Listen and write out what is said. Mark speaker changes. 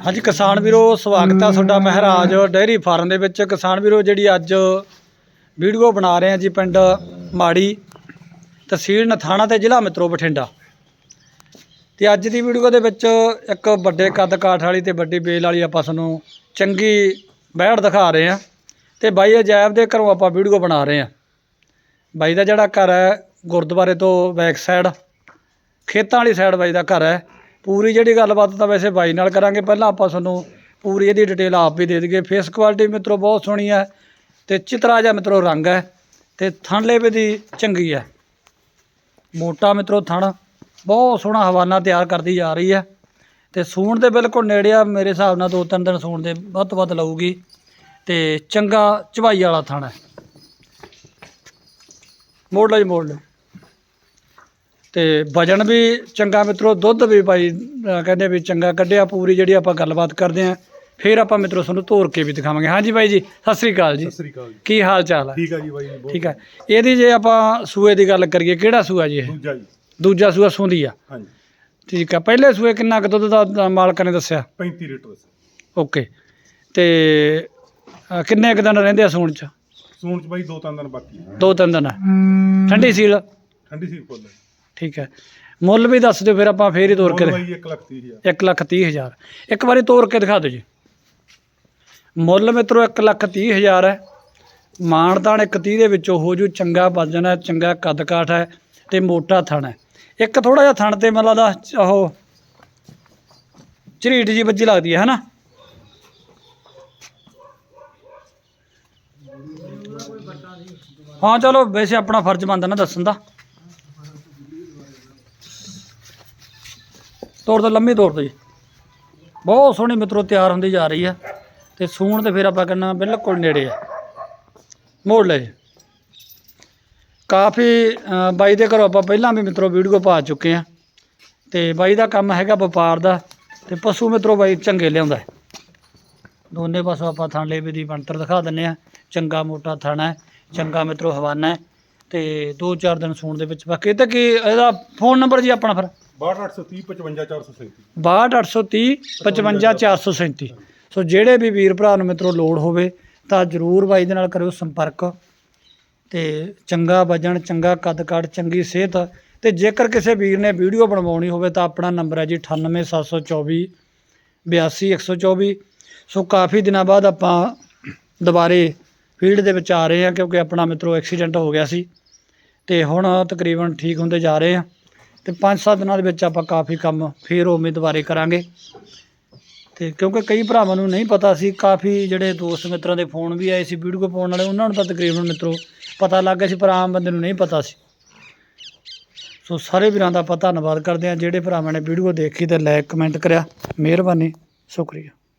Speaker 1: ਹਾਂਜੀ, ਕਿਸਾਨ ਵੀਰੋ, ਸਵਾਗਤ ਹੈ ਤੁਹਾਡਾ ਮਹਾਰਾਜ ਡੇਅਰੀ ਫਾਰਮ ਦੇ ਵਿੱਚ। ਕਿਸਾਨ ਵੀਰੋ, ਜਿਹੜੀ ਅੱਜ ਵੀਡੀਓ ਬਣਾ ਰਹੇ ਹਾਂ ਜੀ ਪਿੰਡ ਮਾੜੀ ਤਹਿਸੀਲ ਨਥਾਣਾ ਤੇ ਜ਼ਿਲ੍ਹਾ ਮਿੱਤਰੋ ਬਠਿੰਡਾ। ਤੇ ਅੱਜ ਦੀ ਵੀਡੀਓ ਦੇ ਵਿੱਚ ਇੱਕ ਵੱਡੇ ਕੱਦ ਕਾਠ ਵਾਲੀ ਤੇ ਵੱਡੀ ਬੇਲ ਵਾਲੀ ਆਪਾਂ ਤੁਹਾਨੂੰ ਚੰਗੀ ਬੈੜ ਦਿਖਾ ਰਹੇ ਹਾਂ ਤੇ ਬਾਈ ਅਜੈਬ ਦੇ ਘਰੋਂ ਆਪਾਂ ਵੀਡੀਓ ਬਣਾ ਰਹੇ ਹਾਂ ਬਾਈ ਦਾ ਜਿਹੜਾ ਘਰ ਹੈ ਗੁਰਦੁਆਰੇ ਤੋਂ ਬੈਕ ਸਾਈਡ, ਖੇਤਾਂ ਵਾਲੀ ਸਾਈਡ ਬਾਈ ਦਾ ਘਰ ਹੈ। ਪੂਰੀ ਜਿਹੜੀ ਗੱਲਬਾਤ ਤਾਂ ਵੈਸੇ ਬਾਈ ਨਾਲ ਕਰਾਂਗੇ, ਪਹਿਲਾਂ ਆਪਾਂ ਤੁਹਾਨੂੰ ਪੂਰੀ ਇਹਦੀ ਡਿਟੇਲ ਆਪ ਵੀ ਦੇ ਦਈਏ। ਫੇਸ ਕੁਆਲਿਟੀ ਮਿੱਤਰੋ ਬਹੁਤ ਸੋਹਣੀ ਹੈ ਤੇ ਚਿਤਰਾ ਜਿਹਾ ਮਿੱਤਰੋ ਰੰਗ ਹੈ ਤੇ ਥਣਲੇ ਵੀ ਦੀ ਚੰਗੀ ਹੈ। ਮੋਟਾ ਮਿੱਤਰੋ ਥਣ, ਬਹੁਤ ਸੋਹਣਾ ਹਵਾਨਾ ਤਿਆਰ ਕਰਦੀ ਜਾ ਰਹੀ ਹੈ ਤੇ ਸੂਣ ਦੇ ਬਿਲਕੁਲ ਨੇੜੇ ਆ, ਮੇਰੇ ਹਿਸਾਬ ਨਾਲ ਦੋ ਤਿੰਨ ਦਿਨ ਸੂਣ ਦੇ ਵੱਧ ਤੋਂ ਵੱਧ ਲਊਗੀ ਤੇ ਚੰਗਾ ਚਵਾਈ ਵਾਲਾ ਥਣ ਹੈ। ਮੋੜ ਲਓ ਜੀ, ਮੋੜ ਲਓ। ਤੇ ਵਜਨ ਵੀ ਚੰਗਾ ਮਿੱਤਰੋ ਦੁੱਧ ਵੀ ਭਾਈ ਅਹ ਕਹਿੰਦੇ ਵੀ ਚੰਗਾ ਕੱਢਿਆ ਪੂਰੀ ਜਿਹੜੀ ਆਪਾਂ ਗੱਲਬਾਤ ਕਰਦੇ ਆਂ ਫਿਰ ਆਪਾਂ ਮਿੱਤਰੋ ਤੁਹਾਨੂੰ ਤੋਰ ਕੇ ਵੀ ਦਿਖਾਵਾਂਗੇ। ਹਾਂਜੀ ਬਾਈ ਜੀ ਸਤਿ ਸ੍ਰੀ ਅਕਾਲ ਜੀ।
Speaker 2: ਸਤਿ ਸ੍ਰੀ ਅਕਾਲ ਜੀ।
Speaker 1: ਕੀ ਹਾਲ ਚਾਲ ਹੈ
Speaker 2: ਠੀਕ ਆ ਜੀ ਬਾਈ ਬਹੁਤ
Speaker 1: ਠੀਕ ਹੈ ਇਹਦੀ ਜੇ ਆਪਾਂ ਸੂਏ ਦੀ ਗੱਲ ਕਰੀਏ ਕਿਹੜਾ ਸੂਆ ਜੀ ਇਹ?
Speaker 2: ਦੂਜਾ ਜੀ।
Speaker 1: ਦੂਜਾ ਸੂਆ ਸੂੰਦੀ ਆ।
Speaker 2: ਹਾਂਜੀ।
Speaker 1: ਠੀਕ ਹੈ ਪਹਿਲੇ ਸੂਏ ਕਿੰਨਾ ਕੁ ਦੁੱਧ ਦਾ ਦਾ ਮਾਲਕ ਨੇ ਦੱਸਿਆ?
Speaker 2: 35 ਲੀਟਰ ਸੀ
Speaker 1: ਓਕੇ। ਤੇ ਕਿੰਨੇ ਕੁ ਦਿਨ ਰਹਿੰਦੇ ਆ ਸੂਣ ਚ?
Speaker 2: ਸੂਣ ਚ ਬਾਈ ਦੋ ਤਿੰਨ ਦਿਨ ਬਾਕੀ ਆ।
Speaker 1: ਦੋ ਤਿੰਨ ਦਿਨ ਠੰਡੀ ਸੀਲ?
Speaker 2: ਠੰਡੀ ਸੀ ਫੁੱਲ
Speaker 1: ਠੀਕ ਹੈ। ਮੁੱਲ ਵੀ ਦੱਸ ਦਿਓ ਫਿਰ ਆਪਾਂ ਫੇਰ ਹੀ ਤੋਰ ਕੇ
Speaker 2: ਮੁੱਲ ਬਾਈ 1 ਲੱਖ 30 ਹਜ਼ਾਰ।
Speaker 1: ਇੱਕ ਲੱਖ ਤੀਹ ਹਜ਼ਾਰ। ਇੱਕ ਵਾਰੀ ਤੋਰ ਕੇ ਦਿਖਾ ਦਿਓ ਜੀ। ਮੁੱਲ ਮਿੱਤਰੋ ਇੱਕ ਲੱਖ ਤੀਹ ਹਜ਼ਾਰ ਹੈ। ਮਾਨਦਾਨ ਇੱਕ ਤੀਹ ਦੇ ਵਿੱਚੋਂ ਹੋ ਜੂ ਚੰਗਾ ਵਜਨ ਹੈ ਚੰਗਾ ਕੱਦ ਕਾਠ ਹੈ ਤੇ ਮੋਟਾ ਥਣ ਹੈ। ਇੱਕ ਥੋੜਾ ਜਿਹਾ ਥਣ ਤੇ ਮੈਨੂੰ ਲੱਗਦਾ ਉਹ ਝਰੀਟ ਜੀ ਵੱਜੀ ਲੱਗਦੀ ਹੈ ਹਨਾ? ਹਾਂ ਚਲੋ ਵੈਸੇ ਆਪਣਾ ਫਰਜ਼ ਬਣਦਾ ਨਾ ਦੱਸਣ ਦਾ। ਤੋੜ ਤੋਂ ਲੰਮੀ ਤੋੜ ਤੋਂ ਜੀ। ਬਹੁਤ ਸੋਹਣੀ ਮਿੱਤਰੋ, ਤਿਆਰ ਹੁੰਦੀ ਜਾ ਰਹੀ ਆ। ਤੇ ਸੂਣ ਤੇ ਫਿਰ ਆਪਾਂ ਕਹਿੰਨਾ ਬਿਲਕੁਲ ਨੇੜੇ ਆ। ਮੋੜ ਲੈ ਜੀ। ਕਾਫੀ ਬਾਈ ਦੇ ਘਰੋਂ ਆਪਾਂ ਪਹਿਲਾਂ ਵੀ ਮਿੱਤਰੋ ਵੀਡੀਓ ਪਾ ਚੁੱਕੇ ਆ ਤੇ ਬਾਈ ਦਾ ਕੰਮ ਹੈਗਾ ਵਪਾਰ ਦਾ। ਤੇ ਪਸ਼ੂ ਮਿੱਤਰੋ ਬਾਈ ਚੰਗੇ ਲਿਆਉਂਦਾ ਦੋਨੇ ਪਾਸੋਂ ਆਪਾਂ ਥਣ ਲੇਵੇ ਦੀ ਬਣਤਰ ਦਿਖਾ ਦਿੰਨੇ ਆ ਚੰਗਾ ਮੋਟਾ ਥਣ ਹੈ, ਚੰਗਾ ਮਿੱਤਰੋ ਹਵਾਨਾ ਹੈ। ਤੇ 2-4 ਦਿਨ ਸੂਣ ਦੇ ਵਿੱਚ ਬਾਕੀ। ਤਾਂ ਕੀ ਇਹਦਾ ਫੋਨ ਨੰਬਰ ਜੀ ਆਪਣਾ ਫਿਰ?
Speaker 2: 62830 55437
Speaker 1: 62830 55437 ਸੋ ਜਿਹੜੇ ਵੀ ਵੀਰ ਭਰਾ ਨੂੰ ਮਿੱਤਰੋ ਲੋੜ ਹੋਵੇ, ਤਾਂ ਜਰੂਰ ਬਾਈ ਦੇ ਨਾਲ ਕਰਿਓ ਸੰਪਰਕ ਤੇ ਚੰਗਾ ਵਜਣ ਚੰਗਾ ਕੱਦ ਕਾਠ ਚੰਗੀ ਸਿਹਤ। ਤੇ ਜੇਕਰ ਕਿਸੇ ਵੀਰ ਨੇ ਵੀਡੀਓ ਬਣਵਾਉਣੀ ਹੋਵੇ, ਤਾਂ ਆਪਣਾ ਨੰਬਰ ਹੈ ਜੀ 98724 82124 ਸੋ ਕਾਫੀ ਦਿਨਾਂ ਬਾਅਦ ਆਪਾਂ ਦੁਬਾਰੇ ਫੀਲਡ ਦੇ ਵਿੱਚ ਆ ਰਹੇ ਹਾਂ, ਕਿਉਂਕਿ ਆਪਣਾ ਮਿੱਤਰੋ ਐਕਸੀਡੈਂਟ ਹੋ ਗਿਆ ਸੀ। ਤੇ ਹੁਣ ਤਕਰੀਬਨ ਠੀਕ ਹੁੰਦੇ ਜਾ ਰਹੇ ਹਾਂ। ਤੇ 5-7 ਦਿਨਾਂ ਦੇ ਵਿੱਚ ਆਪਾਂ ਕਾਫੀ ਕੰਮ ਫੇਰ ਉਮੀਦ ਦੁਬਾਰੇ ਕਰਾਂਗੇ। ਤੇ ਕਿਉਂਕਿ ਕਈ ਭਰਾਵਾਂ ਨੂੰ ਨਹੀਂ ਪਤਾ ਸੀ, ਕਾਫੀ ਜਿਹੜੇ ਦੋਸਤ ਮਿੱਤਰਾਂ ਦੇ ਫੋਨ ਵੀ ਆਏ ਸੀ, ਵੀਡੀਓ ਪਾਉਣ ਵਾਲੇ, ਉਹਨਾਂ ਨੂੰ ਤਾਂ ਤਕਰੀਬਨ ਮਿੱਤਰੋ ਪਤਾ ਲੱਗ ਗਿਆ ਸੀ, ਪਰ ਆਮ ਬੰਦੇ ਨੂੰ ਨਹੀਂ ਪਤਾ ਸੀ। ਸੋ ਸਾਰੇ ਵੀਰਾਂ ਦਾ ਆਪਾਂ ਧੰਨਵਾਦ ਕਰਦੇ ਹਾਂ, ਜਿਹੜੇ ਭਰਾਵਾਂ ਨੇ ਵੀਡੀਓ ਦੇਖੀ ਤੇ ਲਾਇਕ ਕਮੈਂਟ ਕਰਿਆ। ਮਿਹਰਬਾਨੀ, ਸ਼ੁਕਰੀਆ।